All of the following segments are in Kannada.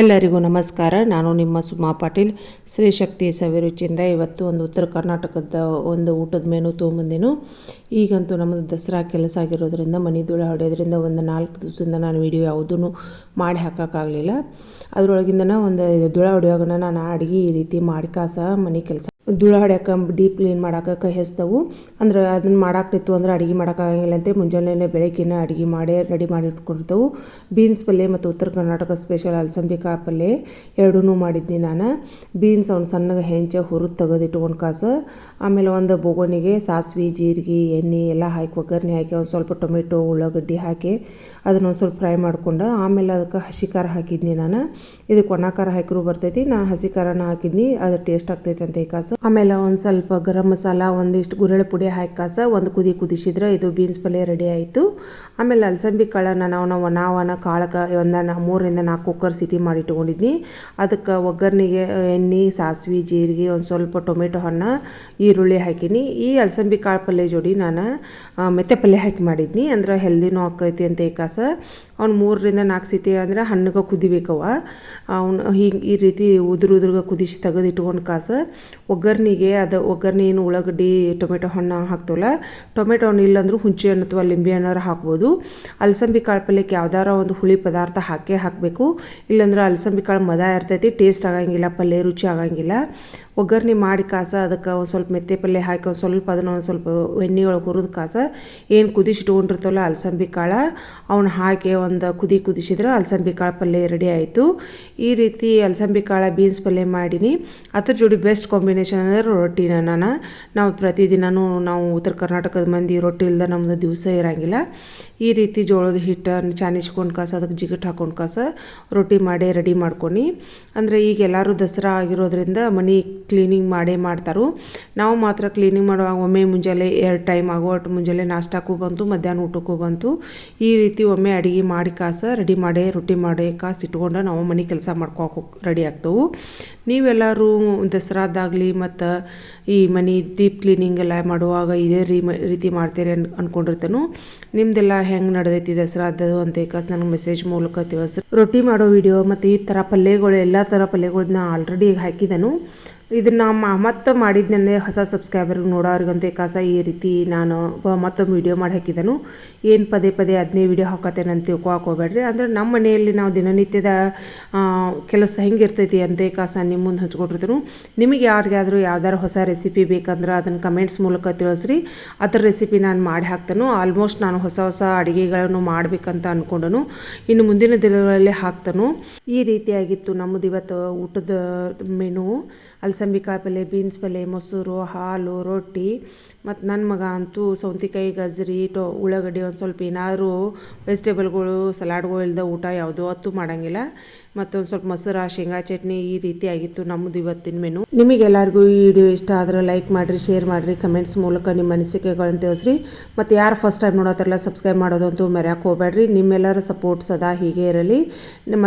ಎಲ್ಲರಿಗೂ ನಮಸ್ಕಾರ. ನಾನು ನಿಮ್ಮ ಸುಮಾ ಪಾಟೀಲ್. ಶ್ರೀ ಶಕ್ತಿ ಸವಿರುಚಿಯಿಂದ ಇವತ್ತು ಒಂದು ಉತ್ತರ ಕರ್ನಾಟಕದ ಒಂದು ಊಟದ ಮೇನು ತೊಗೊಂಬಂದೇನು ಈಗಂತೂ ನಮ್ಮದು ದಸರಾ ಕೆಲಸ ಆಗಿರೋದ್ರಿಂದ, ಮನೆ ಧೂಳ ಹೊಡೆಯೋದ್ರಿಂದ ಒಂದು ನಾಲ್ಕು ದಿವಸದಿಂದ ನಾನು ವಿಡಿಯೋ ಯಾವುದೂ ಮಾಡಿ ಹಾಕೋಕ್ಕಾಗಲಿಲ್ಲ. ಅದರೊಳಗಿಂದನ ಒಂದು ಧೂಳ ಹೊಡೆಯುವಾಗ ನಾನು ಅಡುಗೆ ಈ ರೀತಿ ಮಾಡಿ, ಕಾಸ, ಮನೆ ಕೆಲಸ ಧೂಳ ಹೊಡ್ಯಾಕ ಡೀಪ್ ಕ್ಲೀನ್ ಮಾಡಾಕ ಕೈ ಹಚ್ತವು ಅಂದ್ರೆ ಅದನ್ನ ಮಾಡಾಕ್ತಿತ್ತು ಅಂದ್ರೆ ಅಡುಗೆ ಮಾಡೋಕ್ಕಾಗಂಗಿಲ್ಲ ಅಂತ ಮುಂಜಾನೆ ಬೆಳಗಿನ ಅಡುಗೆ ಮಾಡಿ ರೆಡಿ ಮಾಡಿ ಇಟ್ಕೊಂಡಿರ್ತವು. ಬೀನ್ಸ್ ಪಲ್ಯ ಮತ್ತು ಉತ್ತರ ಕರ್ನಾಟಕ ಸ್ಪೆಷಲ್ ಅಲಸಂಬಿ ಕಾಯಿ ಪಲ್ಯ ಎರಡೂ ಮಾಡಿದ್ನಿ ನಾನು. ಬೀನ್ಸ್ ಅವ್ನು ಸಣ್ಣಗೆ ಹೆಂಚ ಹುರಿದು ತೆಗೆದು ಇಟ್ಕೊಂಡು ಕಾಸು. ಆಮೇಲೆ ಒಂದು ಬೋಗೋಣಿಗೆ ಸಾಸಿವೆ, ಜೀರಿಗೆ, ಎಣ್ಣೆ ಎಲ್ಲ ಹಾಕಿ ಒಗ್ಗರಣೆ ಹಾಕಿ ಒಂದು ಸ್ವಲ್ಪ ಟೊಮೆಟೊ, ಉಳ್ಳಾಗಡ್ಡಿ ಹಾಕಿ ಅದನ್ನ ಒಂದು ಸ್ವಲ್ಪ ಫ್ರೈ ಮಾಡ್ಕೊಂಡು ಆಮೇಲೆ ಅದಕ್ಕೆ ಹಸಿ ಖಾರ ಹಾಕಿದ್ನಿ ನಾನು. ಇದಕ್ಕೆ ಒಣ ಖಾರ ಹಾಕಿರೂ ಬರ್ತೈತಿ ನಾನು ಹಸಿ ಖಾರನ ಹಾಕಿದ್ನಿ ಅದು ಟೇಸ್ಟ್ ಆಗ್ತೈತೆ ಅಂತ ಈ ಕಾಸು. ಆಮೇಲೆ ಒಂದು ಸ್ವಲ್ಪ ಗರಂ ಮಸಾಲ, ಒಂದಿಷ್ಟು ಗುರೆಳೆ ಪುಡಿ ಹಾಕಿ ಕಾಸ ಒಂದು ಕುದಿ ಕುದಿಸಿದ್ರೆ ಇದು ಬೀನ್ಸ್ ಪಲ್ಯ ರೆಡಿ ಆಯಿತು. ಆಮೇಲೆ ಅಲಸಂಬಿ ಕಾಳನ್ನ ನಾವು ನಾವು ನಾವನ ಕಾಳಕ್ಕೆ ಒಂದು ಮೂರರಿಂದ ನಾಲ್ಕು ಕುಕ್ಕರ್ ಸಿಟಿ ಮಾಡಿ ಇಟ್ಕೊಂಡಿದ್ನಿ. ಅದಕ್ಕೆ ಒಗ್ಗರಣೆಗೆ ಎಣ್ಣೆ, ಸಾಸಿವೆ, ಜೀರಿಗೆ, ಒಂದು ಸ್ವಲ್ಪ ಟೊಮೆಟೊ ಹಣ್ಣು, ಈರುಳ್ಳಿ ಹಾಕಿನಿ. ಈ ಅಲಸಂಬಿ ಕಾಳು ಪಲ್ಯ ಜೋಡಿ ನಾನು ಮೆತ್ತೆ ಪಲ್ಯ ಹಾಕಿ ಮಾಡಿದ್ನಿ. ಅಂದ್ರೆ ಹೆಲ್ದಿನೂ ಆಕೈತಿ ಅಂತ ಈ ಕಾಸ. ಅವ್ನು ಮೂರರಿಂದ ನಾಲ್ಕು ಸಿಟಿ ಅಂದ್ರೆ ಹಣ್ಣಗೆ ಕುದಿಬೇಕವ ಅವ್ನು ಹೀಗೆ ಈ ರೀತಿ ಉದುರು ಉದುರ್ಗ ಕುದಿಸಿ ತೆಗೆದಿಟ್ಕೊಂಡು ಕಾಸ ಒಗ್ಗರ್ನಿಗೆ ಅದು ಒಗ್ಗರಣೆ ಏನು ಉಳ್ಳಾಗಡ್ಡಿ, ಟೊಮೆಟೊ ಹಣ್ಣು ಹಾಕ್ತವಲ್ಲ, ಟೊಮೆಟೊ ಹಣ್ಣು ಇಲ್ಲಾಂದ್ರೂ ಹುಂಚೆ ಹಣ್ಣು ಅಥವಾ ಲಿಂಬೆ ಹಣ್ಣಾರು ಹಾಕ್ಬೋದು. ಅಲಸಂಬಿ ಕಾಳು ಪಲ್ಯಕ್ಕೆ ಯಾವ್ದಾರ ಒಂದು ಹುಳಿ ಪದಾರ್ಥ ಹಾಕೇ ಹಾಕಬೇಕು. ಇಲ್ಲಾಂದ್ರೆ ಅಲಸಂಬಿ ಕಾಳು ಮದ ಇರ್ತೈತಿ, ಟೇಸ್ಟ್ ಆಗಂಗಿಲ್ಲ, ಪಲ್ಯ ರುಚಿ ಆಗಂಗಿಲ್ಲ. ಒಗ್ಗರಣೆ ಮಾಡಿ ಕಾಸ, ಅದಕ್ಕೆ ಒಂದು ಸ್ವಲ್ಪ ಮೆತ್ತೆ ಪಲ್ಯ ಹಾಕಿ ಒಂದು ಸ್ವಲ್ಪ ಅದನ್ನು ಒಂದು ಸ್ವಲ್ಪ ಎಣ್ಣೆ ಒಳಗೆ ಹುರಿದು ಕಾಸ. ಏನು ಕುದಿಸಿಟ್ಕೊಂಡಿರ್ತವಲ್ಲ ಅಲಸಂಬಿ ಕಾಳು ಅವನ್ನ ಹಾಕಿ ಒಂದು ಕುದಿ ಕುದಿಸಿದ್ರೆ ಅಲಸಂಬಿ ಕಾಳು ಪಲ್ಯ ರೆಡಿ ಆಯಿತು. ಈ ರೀತಿ ಅಲಸಂಬಿ ಕಾಳು ಬೀನ್ಸ್ ಪಲ್ಯ ಮಾಡೀನಿ. ಅದ್ರ ಜೋಡಿ ಬೆಸ್ಟ್ ಕಾಂಬಿನೇಷನ್ ಅಂದರೆ ರೊಟ್ಟಿನ ನಾವು ಪ್ರತಿದಿನವೂ ನಾವು ಉತ್ತರ ಕರ್ನಾಟಕದ ಮಂದಿ ರೊಟ್ಟಿ ಇಲ್ಲದೆ ನಮ್ಮದು ದಿವಸ ಇರೋಂಗಿಲ್ಲ. ಈ ರೀತಿ ಜೋಳದ ಹಿಟ್ಟನ್ನು ಚಾನಿಸ್ಕೊಂಡು ಕಾಸ, ಅದಕ್ಕೆ ಜಿಗಟ್ ಹಾಕೊಂಡು ಕಾಸ ರೊಟ್ಟಿ ಮಾಡೇ ರೆಡಿ ಮಾಡ್ಕೊಂಡು ಅಂದರೆ ಈಗ ಎಲ್ಲರೂ ದಸರಾ ಆಗಿರೋದ್ರಿಂದ ಮನೆ ಕ್ಲೀನಿಂಗ್ ಮಾಡೇ ಮಾಡ್ತಾರೆ. ನಾವು ಮಾತ್ರ ಕ್ಲೀನಿಂಗ್ ಮಾಡುವಾಗ ಒಮ್ಮೆ ಮುಂಜಾನೆ ಎರಡು ಟೈಮ್ ಆಗುವಟ್ಟು ಮುಂಜಾನೆ ನಾಷ್ಟಕ್ಕೂ ಬಂತು, ಮಧ್ಯಾಹ್ನ ಊಟಕ್ಕೂ ಬಂತು. ಈ ರೀತಿ ಒಮ್ಮೆ ಅಡುಗೆ ಮಾಡಿ ಕಾಸ ರೆಡಿ ಮಾಡೇ, ರೊಟ್ಟಿ ಮಾಡಿ ಕಾಸು ಇಟ್ಕೊಂಡು ನಾವು ಮನೆ ಕೆಲಸ ಮಾಡ್ಕೊ ರೆಡಿ ಆಗ್ತವೆ. ನೀವೆಲ್ಲರೂ ದಸರಾದಾಗಲಿ ಮತ್ತು ಈ ಮನೆ ದೀಪ್ ಕ್ಲೀನಿಂಗ್ ಎಲ್ಲ ಮಾಡುವಾಗ ಇದೇ ರೀ ರೀತಿ ಮಾಡ್ತೀರಿ ಅನ್ ಅಂದ್ಕೊಂಡಿರ್ತಾನು ನಿಮ್ದೆಲ್ಲ ಹೆಂಗೆ ನಡೆದೈತಿ ದಸರಾ ಅಂತ ಕಾಸು ನನಗೆ ಮೆಸೇಜ್ ಮೂಲಕ ತಿಳಿಸ್ರಿ ರೊಟ್ಟಿ ಮಾಡೋ ವಿಡಿಯೋ ಮತ್ತು ಈ ಥರ ಪಲ್ಯಗಳು, ಎಲ್ಲ ಥರ ಪಲ್ಯಗಳನ್ನ ಆಲ್ರೆಡಿ ಹಾಕಿದೆನು. ಇದನ್ನು ಮತ್ತೆ ಮಾಡಿದ್ನೇ ಹೊಸ ಸಬ್ಸ್ಕ್ರೈಬರ್ಗೆ ನೋಡೋರಿಗಂತೆ ಕಾಸ ಈ ರೀತಿ ನಾನು ಮತ್ತೊಂದು ವೀಡಿಯೋ ಮಾಡಿ ಹಾಕಿದನು. ಏನು ಪದೇ ಪದೇ ಅದನ್ನೇ ವೀಡಿಯೋ ಹಾಕತ್ತೇನೆ ಅಂತ ತಿಳ್ಕೊಳಕ್ಕೆ ಅಂದರೆ ನಮ್ಮ ಮನೆಯಲ್ಲಿ ನಾವು ದಿನನಿತ್ಯದ ಕೆಲಸ ಹೆಂಗಿರ್ತೈತಿ ಅಂತ ಕಾಸ ನಿಮ್ಮ ಮುಂದೆ ಹಂಚ್ಕೊಟ್ಟಿರ್ತೇನೆ. ನಿಮಗೆ ಯಾರಿಗಾದರೂ ಯಾವ್ದಾರು ಹೊಸ ರೆಸಿಪಿ ಬೇಕಂದ್ರೆ ಅದನ್ನು ಕಮೆಂಟ್ಸ್ ಮೂಲಕ ತಿಳಿಸ್ರಿ. ಅದರ ರೆಸಿಪಿ ನಾನು ಮಾಡಿ ಹಾಕ್ತೇನೆ. ಆಲ್ಮೋಸ್ಟ್ ನಾನು ಹೊಸ ಹೊಸ ಅಡುಗೆಗಳನ್ನು ಮಾಡಬೇಕಂತ ಅಂದ್ಕೊಂಡನು ಇನ್ನು ಮುಂದಿನ ದಿನಗಳಲ್ಲಿ ಹಾಕ್ತನು. ಈ ರೀತಿಯಾಗಿತ್ತು ನಮ್ಮದು ಇವತ್ತು ಊಟದ ಮೆನು ಅಲಸಂದಿ ಕಾಯಿ ಪಲ್ಯ ಬೀನ್ಸ್ ಪಲ್ಯ ಮೊಸರು, ಹಾಲು, ರೊಟ್ಟಿ. ಮತ್ತು ನನ್ನ ಮಗ ಅಂತೂ ಸೌತೆಕಾಯಿ ಗಜ್ರಿ ಟೊ, ಉಳ್ಳಾಗಡ್ಡಿ ಒಂದು ಸ್ವಲ್ಪ ಏನಾದರೂ ವೆಜಿಟೇಬಲ್ಗಳು, ಸಲಾಡ್ಗಳು ಇಲ್ಲದೆ ಊಟ ಯಾವುದೋ ಅತ್ತು ಮಾಡೋಂಗಿಲ್ಲ. ಮತ್ತೊಂದು ಸ್ವಲ್ಪ ಮೊಸರು, ಶೇಂಗಾ ಚಟ್ನಿ ಈ ರೀತಿ ಆಗಿತ್ತು ನಮ್ಮದು ಇವತ್ತಿನ ಮೆನು. ನಿಮಗೆಲ್ಲರಿಗೂ ಈ ವಿಡಿಯೋ ಇಷ್ಟ ಆದರೆ ಲೈಕ್ ಮಾಡಿರಿ, ಶೇರ್ ಮಾಡಿರಿ, ಕಮೆಂಟ್ಸ್ ಮೂಲಕ ನಿಮ್ಮ ಅನಿಸಿಕೆಗಳನ್ನು ತಿಳಿಸ್ರಿ. ಮತ್ತು ಯಾರು ಫಸ್ಟ್ ಟೈಮ್ ನೋಡೋತಾರಲ್ಲ, ಸಬ್ಸ್ಕ್ರೈಬ್ ಮಾಡೋದಂತೂ ಮರ್ಯಾಕೆ ಹೋಗ್ಬೇಡ್ರಿ ನಿಮ್ಮೆಲ್ಲರ ಸಪೋರ್ಟ್ ಸದಾ ಹೀಗೆ ಇರಲಿ.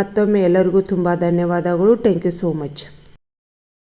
ಮತ್ತೊಮ್ಮೆ ಎಲ್ಲರಿಗೂ ತುಂಬ ಧನ್ಯವಾದಗಳು. Thank you so much.